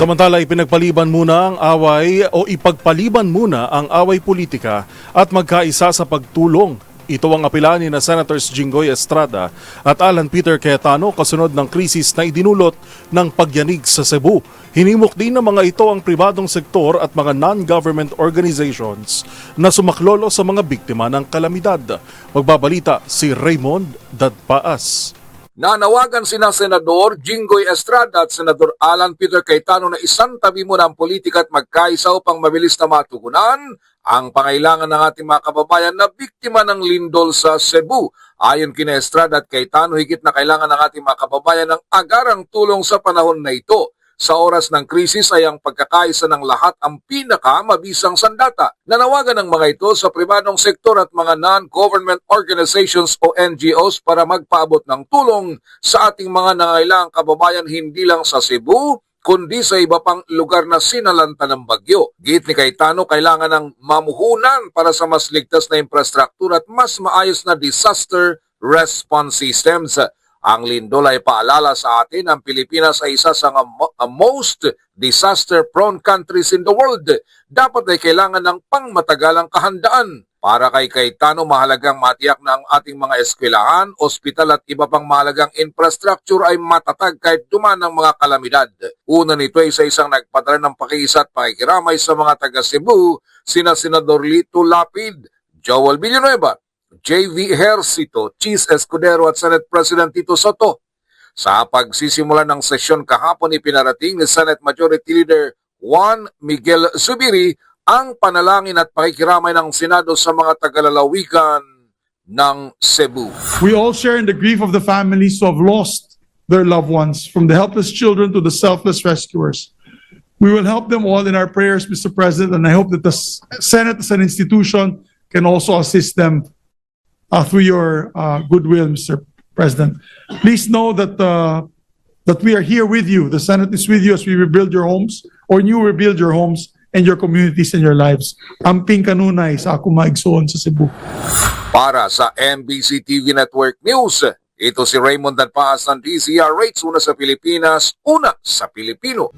Samantala, ipinagpaliban muna ang away o ipagpaliban muna ang away politika at magkaisa sa pagtulong. Ito ang apela ni na Senators Jinggoy Estrada at Alan Peter Cayetano kasunod ng krisis na idinulot ng pagyanig sa Cebu. Hinimok din ng mga ito ang pribadong sektor at mga non-government organizations na sumaklolo sa mga biktima ng kalamidad. Magbabalita si Raymond Dadpaas. Nanawagan sina Senador Jinggoy Estrada at Senador Alan Peter Cayetano na isang tabi muna ang politika at magkaisa upang mabilis na matugunan ang pangailangan ng ating mga kababayan na biktima ng lindol sa Cebu. Ayon kina Estrada at Cayetano, higit na kailangan ng ating mga kababayan ng agarang tulong sa panahon na ito. Sa oras ng krisis ay ang pagkakaisa ng lahat ang pinakamabisang sandata. Nanawagan ng mga ito sa pribadong sektor at mga non-government organizations o NGOs para magpaabot ng tulong sa ating mga nangailangang kababayan hindi lang sa Cebu, kundi sa iba pang lugar na sinalanta ng bagyo. Git ni Cayetano, kailangan ng mamuhunan para sa mas ligtas na infrastruktura at mas maayos na disaster response systems. Ang lindol ay paalala sa atin ang Pilipinas ay isa sa most disaster-prone countries in the world. Dapat ay kailangan ng pangmatagalang kahandaan. Para kay Cayetano, mahalagang matiyak na ang ating mga eskwelahan, ospital at iba pang mahalagang infrastructure ay matatag kahit duman ng mga kalamidad. Una nito ay sa isang nagpadala ng pakiisa at pakikiramay sa mga taga Cebu, sina Senador Lito Lapid, Joel Villanueva, JV Hercito, Cheese Escudero at Senate President Tito Soto. Sa pagsisimula ng sesyon kahapon ipinarating ni Senate Majority Leader Juan Miguel Zubiri ang panalangin at pakikiramay ng Senado sa mga tagalalawigan ng Cebu. We all share in the grief of the families who have lost their loved ones, from the helpless children to the selfless rescuers. We will help them all in our prayers, Mr. President, and I hope that the Senate as an institution can also assist them uh, through your uh, goodwill, Mr. President. Please know that uh, that we are here with you. The Senate is with you as we rebuild your homes, or you rebuild your homes and your communities and your lives. Amping kanunay sa ako maigsoon sa Cebu. Para sa MBC TV Network News, ito si Raymond Danpaas ng DZRH, una sa Pilipinas, una sa Pilipino.